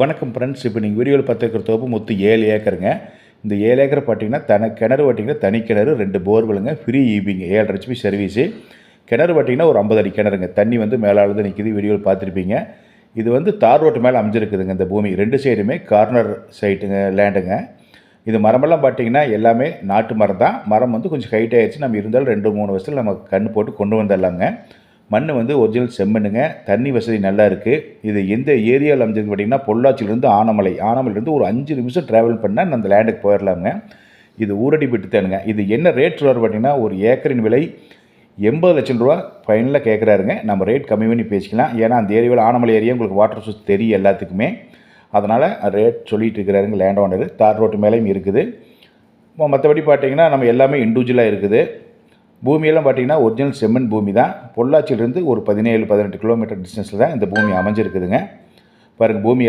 வணக்கம் ஃப்ரெண்ட்ஸ் இப்போ நீங்கள் வீடியோவில் பார்த்துருக்கிற தோப்பு மொத்தம் ஏழு ஏக்கருங்க. இந்த ஏழு ஏக்கர் பார்த்தீங்கன்னா தன கிணறு பார்த்தீங்கன்னா தனி கிணறு ரெண்டு போர்வெலுங்க ஃப்ரீ ஈபிங்க ஏழரை ஹெச்பி சர்வீஸு கிணறு பார்த்தீங்கன்னா ஒரு ஐம்பது அடி கிணறுங்க. தண்ணி வந்து மேலாளது நிற்கிது வீடியோவில் பார்த்துருப்பீங்க. இது வந்து தார் ரோட்டு மேலே அமைஞ்சிருக்குதுங்க இந்த பூமி. ரெண்டு சைடுமே கார்னர் சைட்டுங்க லேண்டுங்க இது மரமெல்லாம் பார்த்தீங்கன்னா எல்லாமே நாட்டு மரம் தான் மரம் வந்து கொஞ்சம் ஹைட் ஆகிடுச்சு நம்ம இருந்தாலும் ரெண்டு மூணு வருஷத்தில் நம்ம கண் போட்டு கொண்டு வந்துடலாங்க. மண் வந்து ஒரிஜினல் செம்மண்ணுங்க. தண்ணி வசதி நல்லா இருக்குது இது எந்த ஏரியாவில் அமைஞ்சிருக்கு பார்த்தீங்கன்னா பொள்ளாச்சியிலேருந்து ஆனமலை. ஆனமலையிலேருந்து ஒரு அஞ்சு நிமிஷம் ட்ராவல் பண்ணால் அந்த லேண்டுக்கு போயிடலாமுங்க இது ஊரடி தானுங்க. இது என்ன ரேட் வரும் பார்த்தீங்கன்னா ஒரு ஏக்கரின் விலை எண்பது லட்சம் ரூபா. ஃபைனலாக கேட்குறாருங்க நம்ம ரேட் கம்மி பண்ணி பேசிக்கலாம். ஏன்னா அந்த ஏரியாவில் ஆனமலை ஏரியா உங்களுக்கு வாட்டர் சோர்ஸ் தெரியும் எல்லாத்துக்குமே. அதனால் ரேட் சொல்லிட்டு இருக்கிறாருங்க லேண்ட் ஓனர் தார் ரோட்டு மேலேயும் இருக்குது. மற்றபடி பார்த்தீங்கன்னா நம்ம எல்லாமே இண்டிவிஜுவலாக இருக்குது. பூமியெல்லாம் பார்த்தீங்கன்னா ஒரிஜினல் செம்மண் பூமி தான். பொள்ளாச்சியிலேருந்து ஒரு பதினேழு பதினெட்டு கிலோமீட்டர் டிஸ்டன்ஸில் தான் இந்த பூமி அமைஞ்சிருக்குதுங்க. பாருங்கள் பூமி